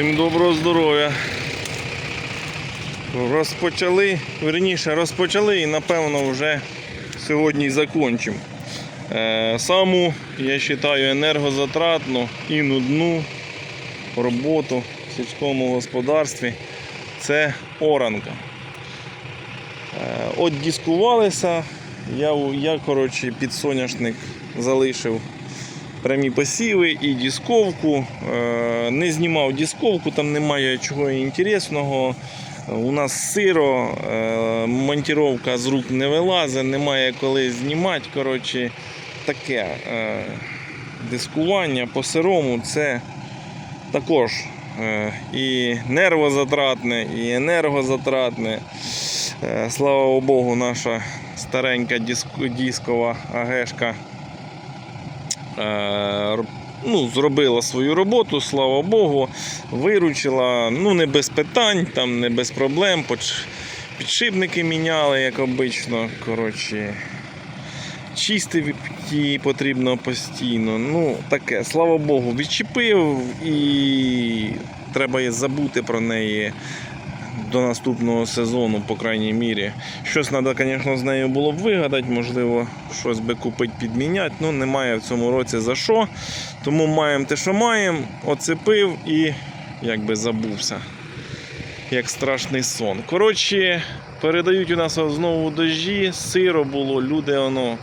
Всім доброго здоров'я. Розпочали, верніше, розпочали і напевно вже сьогодні й закончимо. Е, саму, я вважаю, енергозатратну і нудну роботу в сільському господарстві це оранка. Е, От дискувалися, я, я коротше, під соняшник залишив прямі посіви і дисковку. Е, Не знімав дисковку, там немає чого інтересного. У нас сиро, е, монтіровка з рук не вилазить, немає коли знімати. Коротше, таке е, дискування по сирому це також і нервозатратне, і енергозатратне. Слава Богу, наша старенька диск- дискова агешка р- ну, зробила свою роботу, слава Богу, виручила, ну не без питань, там не без проблем. Підшипники міняли, як обично. Коротше, чистити її потрібно постійно. Ну, таке, слава Богу, відчепив і треба забути про неї до наступного сезону, по крайній мірі. Щось треба, звісно, з нею було б вигадати, можливо, щось би купити, підміняти. Ну, немає в цьому році за що. Тому маємо те, що маємо, оцепив і якби забувся. Як страшний сон. Коротше, передають у нас знову дощі, сиро було, люди воно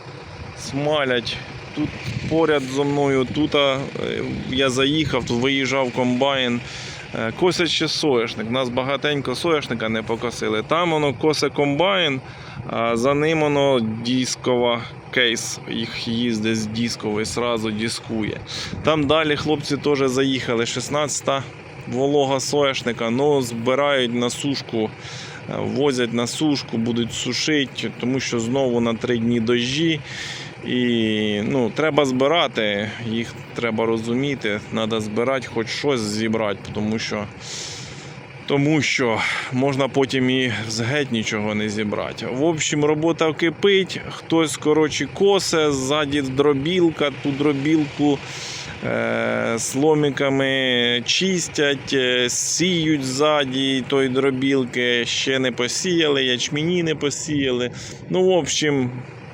смалять. Тут поряд зо мною, тут е, я заїхав, тут виїжджав комбайн. Е, Косять ще соняшник. У нас багатенько соняшника не покосили. Там воно косе комбайн, а за ним воно дискова кейс. Їх їздить з дисковий, сразу дискує. Там далі хлопці теж заїхали. 16-та волога соняшника, ну збирають на сушку, е, возять на сушку, будуть сушити, тому що знову на три дні дощі. І ну, треба збирати, їх треба розуміти, треба збирати, хоч щось зібрати, тому що, тому що можна потім і геть нічого не зібрати. В общем, робота кипить, хтось коротше косе, ззаді дробілка, ту дробілку е, сломиками чистять, е, сіють ззаді той дробілки, ще не посіяли, ячмені не посіяли. Ну, в общем,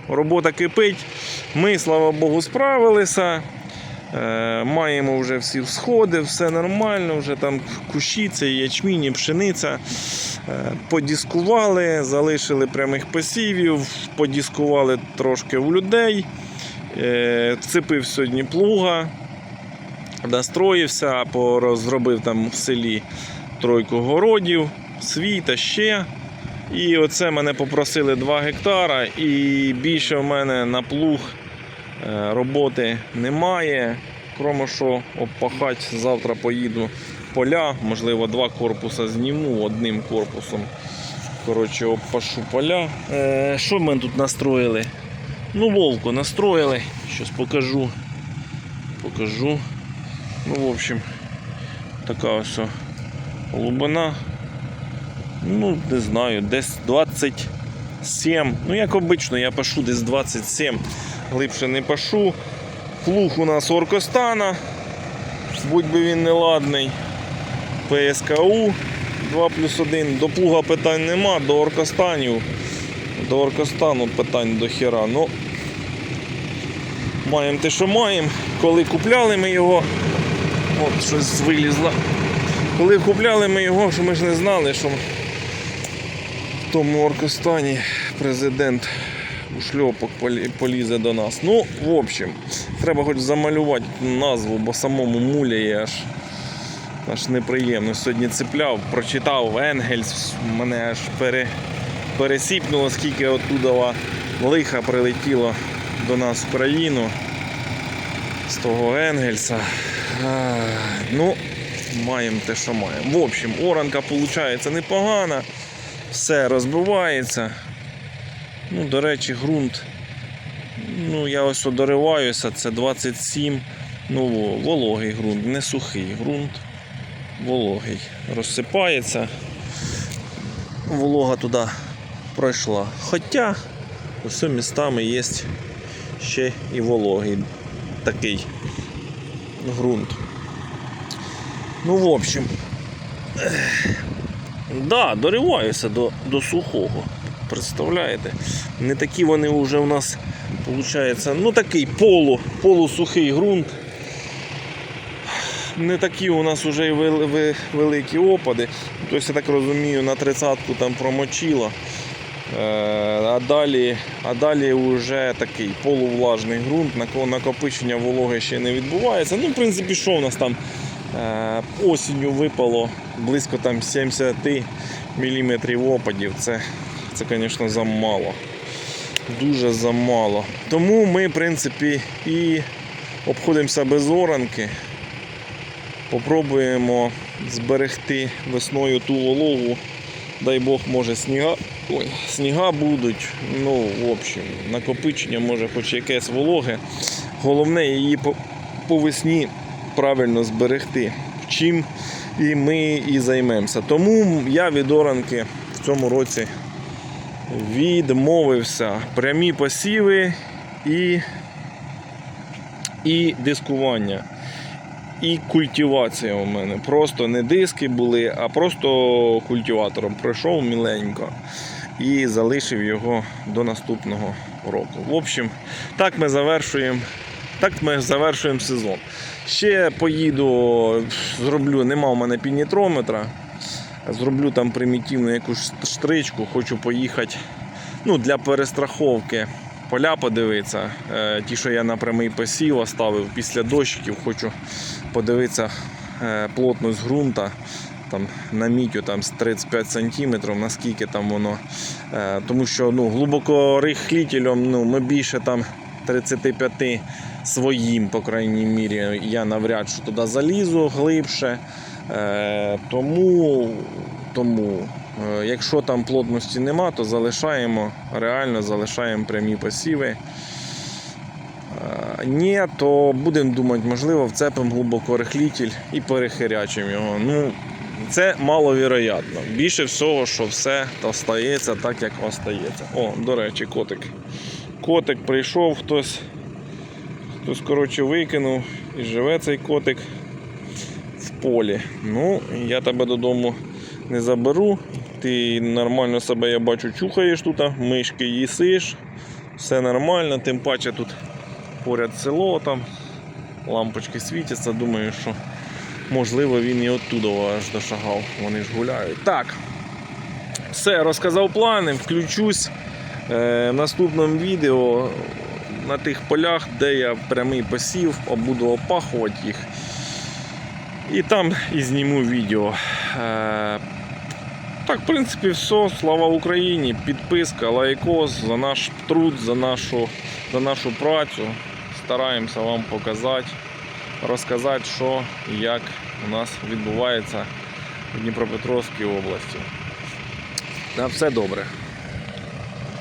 робота кипить. Ми, слава Богу, справилися. Е, Маємо вже всі всходи, все нормально, вже там кущі, це ячмінь, пшениця. Е, Подіскували, залишили прямих посівів, подіскували трошки в людей. Е, Вцепив сьогодні плуга, настроївся, пороз- зробив там в селі тройку городів, свій та ще. І оце мене попросили 2 гектара, і більше в мене на плуг е, роботи немає. Кроме що обпахати, завтра поїду поля, можливо, два корпуса зніму одним корпусом. Коротше, обпашу поля. Е, що ми тут настроїли? Ну, волку настроїли. Щось покажу. Покажу. Ну, в общем, така ось глибина. Ну, не знаю, десь 27. Ну, як обично, я пашу десь 27. Глибше не пашу. Плуг у нас Оркостана. Будь би він не ладний. ПСКУ 2 плюс 1. До плуга питань нема, до Оркостанів. До Оркостану питань до хера. Ну, маємо те, що маємо. Коли купляли ми його, от щось вилізло. Коли купляли ми його, що ми ж не знали, що тому Оркостані президент у шльопок полізе до нас. Ну, в общем, треба хоч замалювати назву, бо самому муляє аж, аж неприємно. Сьогодні цепляв, прочитав Енгельс, мене аж пере, пересіпнуло, скільки оттуда лиха прилетіло до нас в країну з того Енгельса. А, ну, маємо те, що маємо. В общем, оранка виходить непогана, все розбивається. Ну, до речі, ґрунт. Ну, я ось дориваюся, це 27. Ну, вологий ґрунт, не сухий ґрунт. Вологий. Розсипається. Волога туди пройшла. Хоча ось містами є ще і вологий такий ґрунт. Ну, в общем, Да, дориваюся до, до сухого. Представляєте? Не такі вони вже у нас, виходить, ну такий полу, полусухий ґрунт. Не такі у нас вже й великі опади. Тобто, я так розумію, на тридцятку там промочило. Е, А далі, а далі вже такий полувлажний ґрунт, накопичення вологи ще не відбувається. Ну, в принципі, що у нас там осінню випало близько там 70 мм опадів. Це, це, звісно, замало. Дуже замало. Тому ми, в принципі, і обходимося без оранки. Попробуємо зберегти весною ту вологу. Дай Бог, може сніга, ой, сніга будуть. Ну, в общем, накопичення може хоч якесь вологе. Головне її по, по весні правильно зберегти. Чим і ми і займемося. Тому я від оранки в цьому році відмовився. Прямі посіви і, і дискування. І культивація у мене. Просто не диски були, а просто культиватором пройшов міленько і залишив його до наступного року. В общем, так ми завершуємо. Так ми завершуємо сезон. Ще поїду, зроблю, нема у мене пінітрометра. Зроблю там примітивну якусь штричку, хочу поїхати ну, для перестраховки. Поля подивитися. Е, Ті, що я на прямий посів оставив після дощиків, хочу подивитися е, плотність ґрунта. Там, на мітю там, з 35 см, наскільки там воно. Е, тому що ну, глибоко рихлітелем ну, ми більше там 35 своїм, по крайній мірі, я навряд чи туди залізу глибше. Е, тому, тому е, якщо там плотності нема, то залишаємо, реально залишаємо прямі посіви. Е, Ні, то будемо думати, можливо, вцепимо глибоко рихлітель і перехирячимо його. Ну, це маловіроятно. Більше всього, що все остається так, як остається. О, до речі, котик. Котик прийшов, хтось, хтось коротше, викинув і живе цей котик в полі. Ну, я тебе додому не заберу. Ти нормально себе, я бачу, чухаєш тут, мишки їсиш. Все нормально, тим паче тут поряд село, там лампочки світяться. Думаю, що можливо він і оттуда аж дошагав. Вони ж гуляють. Так. Все, розказав плани, включусь е, в наступному відео на тих полях, де я прямий посів, буду опахувати їх. І там і зніму відео. Е, так, в принципі, все. Слава Україні! Підписка, лайкос за наш труд, за нашу, за нашу працю. Стараємося вам показати, розказати, що і як у нас відбувається в Дніпропетровській області. На все добре.